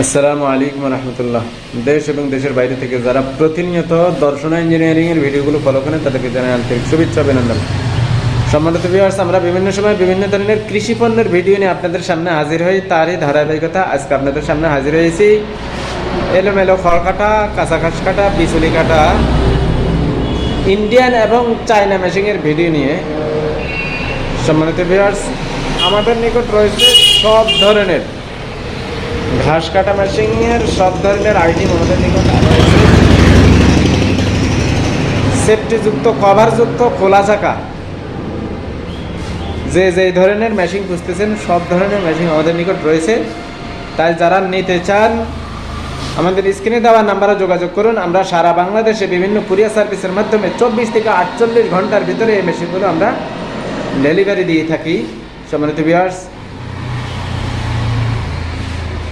আসসালামু আলাইকুম রহমতুল্লাহ। দেশ এবং দেশের বাইরে থেকে যারা প্রতিনিয়ত দর্শন ইঞ্জিনিয়ারিং এর ভিডিওগুলো ফলো করেন, তাদেরকে জানাই আন্তরিক শুভেচ্ছা, অভিনন্দন। সম্মানিত ভিউয়ার্স আমরা বিভিন্ন সময় বিভিন্ন ধরনের কৃষি পণ্যের ভিডিও নিয়ে আপনাদের সামনে হাজির হই। তারই ধারাবাহিকতা আজকে আপনাদের সামনে হাজির হয়েছি। এলোমেলো ফল কাটা, কাঁচা ঘাস কাটা, বিচুলি কাটা ইন্ডিয়ান এবং চায়না মেশিংয়ের ভিডিও নিয়ে। সম্মানিত ভিউয়ার্স আমাদের নিকট রয়েছে সব ধরনের ঘাস কাটা মেশিনের সব ধরনের আইটেম আমাদের নিকট সেফটিযুক্ত কভারযুক্ত খোলা চাকা। যে যে ধরনের মেশিন খুঁজতেছেন, সব ধরনের মেশিন আমাদের নিকট রয়েছে। তাই যারা নিতে চান, আমাদের স্ক্রিনে দেওয়া নাম্বারে যোগাযোগ করুন। আমরা সারা বাংলাদেশে বিভিন্ন কুরিয়ার সার্ভিসের মাধ্যমে চব্বিশ থেকে আটচল্লিশ ঘণ্টার ভিতরে এই মেশিনগুলো আমরা ডেলিভারি দিয়ে থাকি। সম্মানিত বিয়ার্স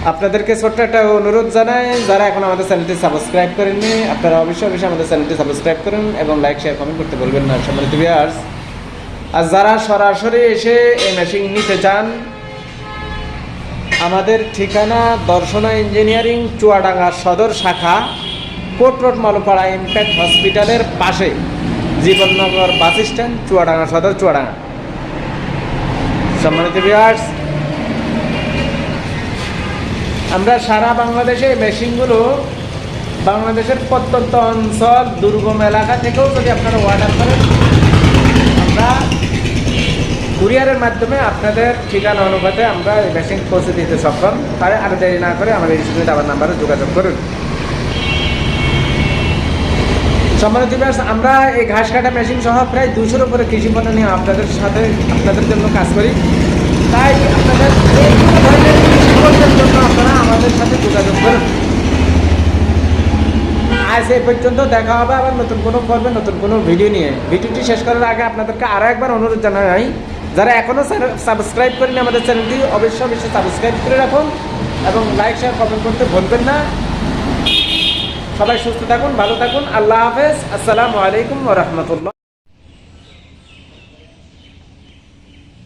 আপনাদেরকে ছোট্ট একটা অনুরোধ জানাই, যারা এখন আমাদের চ্যানেলটি সাবস্ক্রাইব করেননি, আপনারা অবশ্যই অবশ্যই আমাদের চ্যানেলটি সাবস্ক্রাইব করুন এবং লাইক শেয়ার কমেন্ট করতে বলবেন না, সম্মানিত বিয়ার্স আর যারা সরাসরি এসে এই মেশিন নিতে চান, আমাদের ঠিকানা দর্শনা ইঞ্জিনিয়ারিং চুয়াডাঙ্গা সদর শাখা কোট রোড, মালুপাড়া ইম্প্যাক্ট হসপিটালের পাশে, জীবননগর বাস স্ট্যান্ড চুয়াডাঙ্গা সদর, চুয়াডাঙ্গা। সম্মানিত বিয়ার্স আমরা সারা বাংলাদেশে মেশিনগুলো বাংলাদেশের প্রত্যন্ত অঞ্চল দুর্গম এলাকা থেকেও যদি আপনারা অর্ডার করেন আমরা কুরিয়ারের মাধ্যমে আপনাদের ঠিকানা অনুপাতে আমরা এই মেশিন পৌঁছে দিতে সক্ষম। তাই আর দেরি না করে আমাদের স্ক্রিনে আবার নাম্বারে যোগাযোগ করুন। সম্মানিত viewers, আমরা এই ঘাস কাটা মেশিন সহ প্রায় দুশোর উপরে কৃষি পণ্য নিয়ে আপনাদের সাথে আপনাদের জন্য কাজ করি। তাই আপনাদের এই কোনো ধরনের কৃষি পণ্যের জন্য আপনারা আমাদের সাথে যোগাযোগ করুন আজ এ পর্যন্ত দেখা হবে আবার নতুন কোনো পর্বে, নতুন কোনো ভিডিও নিয়ে। ভিডিওটি শেষ করার আগে আপনাদেরকে আরও একবার অনুরোধ জানাই, যারা এখনও সাবস্ক্রাইব করেনি আমাদের চ্যানেলটি অবশ্যই অবশ্যই সাবস্ক্রাইব করে রাখুন এবং লাইক শেয়ার কমেন্ট করতে ভুলবেন না। সবাই সুস্থ থাকুন, ভালো থাকুন, আল্লাহ হাফেজ। আসসালামু আলাইকুম রহমতুল্লাহ।